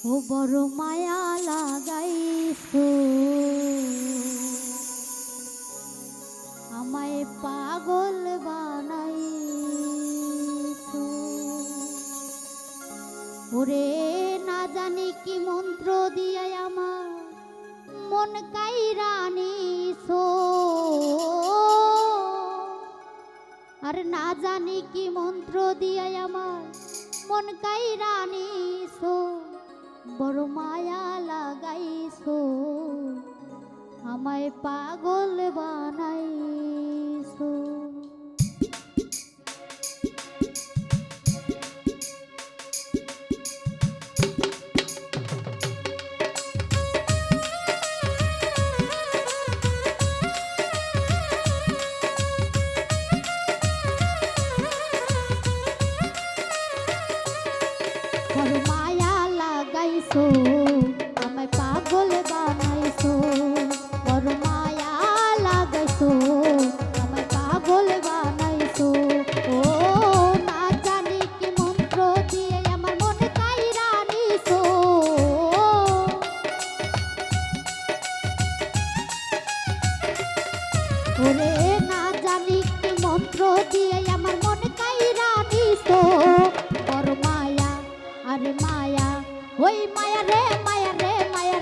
ও বড় মায়া লাগাইছো আমায় পাগল বানাইছো ওরে না জানি কি মন্ত্র দিয়ে আমার মন কাইরানিছো আর না জানি কি মন্ত্র দিয়ে আমার মন কাইরানিছো বড় মায়া লাগাইছো আমায় পাগল বানাইছো। পাগল বানাইছো আমায় পাগল বানাইছো। ও মন্ত্র আমার মনে কাইরা নিছো। মন্ত্র আমার মন মায়া, আরে মায়া ওই মায়া রে মায়া রে মায়া